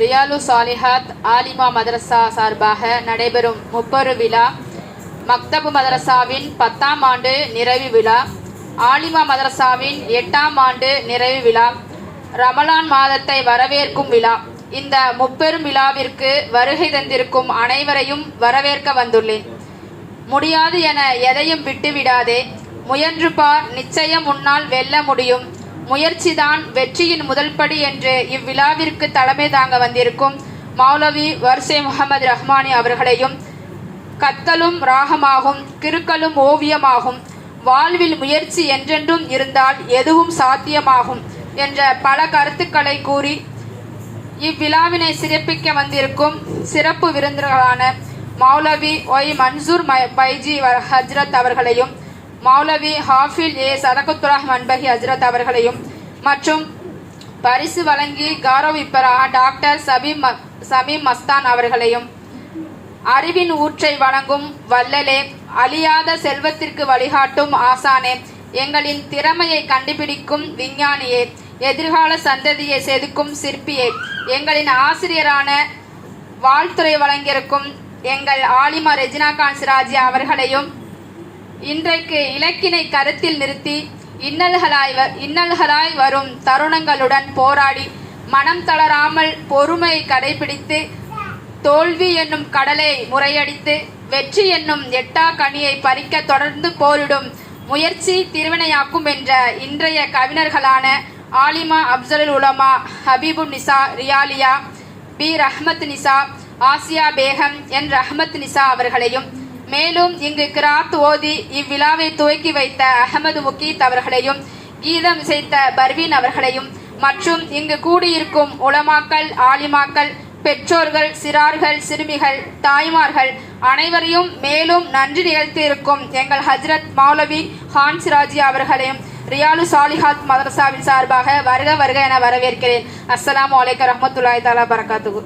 ரியாலு சாலிஹாத் ஆலிமா மதரசா சார்பாக நடைபெறும் முப்பெரு விழா மக்தபு மதரசாவின் பத்தாம் ஆண்டு நிறைவு விழா ஆலிமா மதரசாவின் எட்டாம் ஆண்டு நிறைவு விழா ரமலான் மாதத்தை வரவேற்கும் விழா. இந்த முப்பெரும் விழாவிற்கு வருகை தந்திருக்கும் அனைவரையும் வரவேற்க வந்துள்ளேன். முடியாது என எதையும் விட்டுவிடாதே. முயன்று பார் நிச்சயம் உன்னால் வெல்ல முடியும். முயற்சிதான் வெற்றியின் முதல் படி என்று இவ்விழாவிற்கு தலைமை தாங்க வந்திருக்கும் மௌலவி வர்சே முகமது ரஹ்மானி அவர்களையும் கத்தலும் ராகமாகும் கிருக்கலும் ஓவியமாகும் வாழ்வில் முயற்சி என்றென்றும் இருந்தால் எதுவும் சாத்தியமாகும் என்ற பல கருத்துக்களை கூறி இவ்விழாவினை சிறப்பிக்க வந்திருக்கும் சிறப்பு விருந்தினர்களான மௌலவி ஒய் மன்சூர் பைஜி ஹஜ்ரத் அவர்களையும் மௌலவி ஹாஃபில் ஏ. சதகுத்துராஹ் மன்பகி ஹஜ்ரத் அவர்களையும் மற்றும் பரிசு வழங்கி கௌரவிப்பரா டாக்டர் சபீம் சமீம் மஸ்தான் அவர்களையும் அறிவின் ஊற்றை வழங்கும் வள்ளலே அழியாத செல்வத்திற்கு வழிகாட்டும் ஆசானே எங்களின் திறமையை கண்டுபிடிக்கும் விஞ்ஞானியே எதிர்கால சந்ததியை செதுக்கும் சிற்பியே எங்களின் ஆசிரியரான வாழ்த்துறை வழங்கியிருக்கும் எங்கள் ஆலிமா ரெஜினா கான் சிராஜி அவர்களையும் இன்றைக்கு இலக்கினை கருத்தில் நிறுத்தி இன்னல்களாய் வ- இன்னல்களாய் வரும் தருணங்களுடன் போராடி மனம் தளராமல் பொறுமையை கடைபிடித்து தோல்வி என்னும் கடலை முறையடித்து வெற்றி என்னும் எட்டா கனியை பறிக்க தொடர்ந்து போரிடும் முயற்சி திருவினையாக்கும் என்ற இன்றைய கவிஞர்களான ஆலிமா அப்சலுல் உலமா ஹபீபு நிசா ரியாலியா பி ரஹ்மத் நிசா ஆசியா பேகம் என் ரஹ்மத் நிசா அவர்களையும் மேலும் இங்கு கிராத் ஓதி இவ்விழாவை துவக்கி வைத்த அகமது முகீத் அவர்களையும் கீதம் இசைத்த பர்வீன் அவர்களையும் மற்றும் இங்கு கூடியிருக்கும் உலமாக்கள் ஆலிமாக்கள் பெற்றோர்கள் சிறார்கள் சிறுமிகள் தாய்மார்கள் அனைவரையும் மேலும் நன்றி நிகழ்த்தி இருக்கும் எங்கள் ஹஜ்ரத் மௌலவி ஹான் சிராஜி அவர்களையும் ரியாலு சாலிஹாத் மதரசாவின் சார்பாக வருக வருக என வரவேற்கிறேன். அஸ்லாம் வலைக்கம் ரஹமத்துல்லாய் தாலா பரகாத்துகு